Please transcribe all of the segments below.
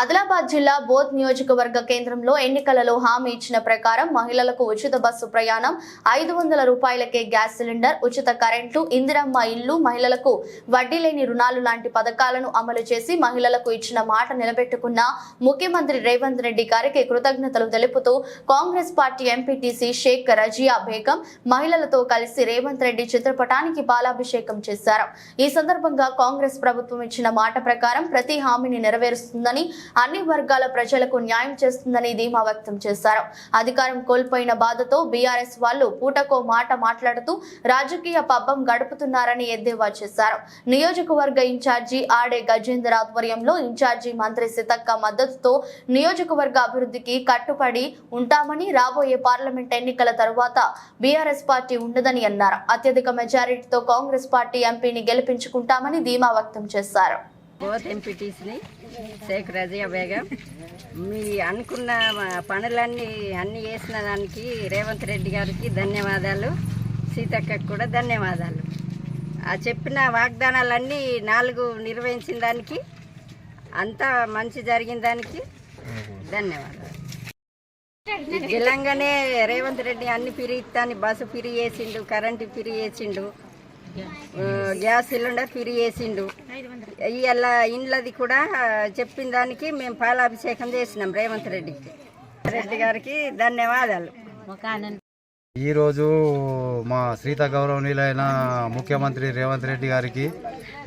ఆదిలాబాద్ జిల్లా బోధ్ నియోజకవర్గ కేంద్రంలో ఎన్నికలలో హామీ ఇచ్చిన ప్రకారం మహిళలకు ఉచిత బస్సు ప్రయాణం ఐదు వందల రూపాయలకే గ్యాస్ సిలిండర్ ఉచిత కరెంటు ఇందిరమ్మ ఇల్లు మహిళలకు వడ్డీ లేని రుణాలు లాంటి పథకాలను అమలు చేసి మహిళలకు ఇచ్చిన మాట నిలబెట్టుకున్న ముఖ్యమంత్రి రేవంత్ రెడ్డి గారికి కృతజ్ఞతలు తెలుపుతూ కాంగ్రెస్ పార్టీ ఎంపీటీసీ షేక్ రజియా బేగం మహిళలతో కలిసి రేవంత్ రెడ్డి చిత్రపటానికి పాలాభిషేకం చేశారు. ఈ సందర్భంగా కాంగ్రెస్ ప్రభుత్వం ఇచ్చిన మాట ప్రకారం ప్రతి హామీని నెరవేరుస్తుందని అన్ని వర్గాల ప్రజలకు న్యాయం చేస్తుందని ధీమా వ్యక్తం చేశారు. అధికారం కోల్పోయిన బాధతో బీఆర్ఎస్ వాళ్ళు పూటకో మాట మాట్లాడుతూ రాజకీయ పబ్బం గడుపుతున్నారని ఎద్దేవా చేశారు. నియోజకవర్గ ఇన్ఛార్జి ఆడే గజేందర్ ఆధ్వర్యంలో ఇన్ఛార్జి మంత్రి సీతక్క మద్దతుతో నియోజకవర్గ అభివృద్ధికి కట్టుబడి ఉంటామని రాబోయే పార్లమెంట్ ఎన్నికల తరువాత బీఆర్ఎస్ పార్టీ ఉండదని అన్నారు. అత్యధిక మెజారిటీతో కాంగ్రెస్ పార్టీ ఎంపీని గెలిపించుకుంటామని ధీమా వ్యక్తం చేశారు. బోత్ ఎంపీటీస్ని షేక్ రజియా బేగం మీ అనుకున్న పనులన్నీ అన్నీ చేసిన దానికి రేవంత్ రెడ్డి గారికి ధన్యవాదాలు. సీతక్కకు కూడా ధన్యవాదాలు. ఆ చెప్పిన వాగ్దానాలన్నీ నాలుగు నిర్వహించిన దానికి అంతా మంచి జరిగిన దానికి ధన్యవాదాలు. తెలంగాణే రేవంత్ రెడ్డి అన్ని పిరి ఇస్తాను బస్సు ఫిరి చేసిండు కరెంటు ఫిరి చేసిండు. గ్యాస్ సిలిండర్ ఫ్రీ చేసిండు ఇవాళ ఇండ్లది కూడా చెప్పిన దానికి మేము పాలాభిషేకం చేసినాం రేవంత్ రెడ్డికి. రెడ్డి గారికి ధన్యవాదాలు. ఈరోజు మా శ్రీత గౌరవనీయులైన ముఖ్యమంత్రి రేవంత్ రెడ్డి గారికి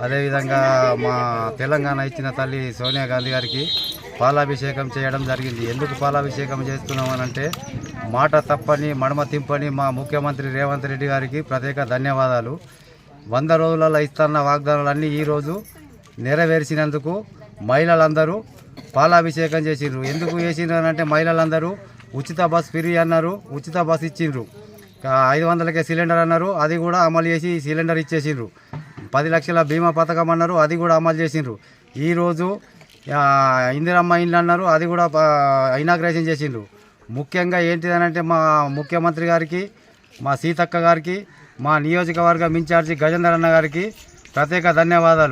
అదేవిధంగా మా తెలంగాణ ఇచ్చిన తల్లి సోనియా గాంధీ గారికి పాలాభిషేకం చేయడం జరిగింది. ఎందుకు పాలాభిషేకం చేస్తున్నామనంటే మాట తప్పని మడమ తింపని మా ముఖ్యమంత్రి రేవంత్ రెడ్డి గారికి ప్రత్యేక ధన్యవాదాలు. వంద రోజులలో ఇస్తున్న వాగ్దానాలన్నీ ఈరోజు నెరవేర్చినందుకు మహిళలందరూ పాలాభిషేకం చేసిండ్రు. ఎందుకు చేసిండ్రు అంటే మహిళలందరూ ఉచిత బస్ ఫ్రీ అన్నారు ఉచిత బస్ ఇచ్చిండ్రు. ఐదు వందలకే సిలిండర్ అన్నారు అది కూడా అమలు చేసి సిలిండర్ ఇచ్చేసిండ్రు. పది లక్షల బీమా పథకం అన్నారు అది కూడా అమలు చేసిండ్రు. ఈరోజు ఇందిరమ్మ ఇండ్లు అన్నారు అది కూడా ఇనాగ్రేషన్ చేసిండ్రు. ముఖ్యంగా ఏంటిదనంటే మా ముఖ్యమంత్రి గారికి మా సీతక్క గారికి మా నియోజకవర్గం ఇన్ఛార్జి గజేంద్ర అన్న గారికి ప్రత్యేక ధన్యవాదాలు.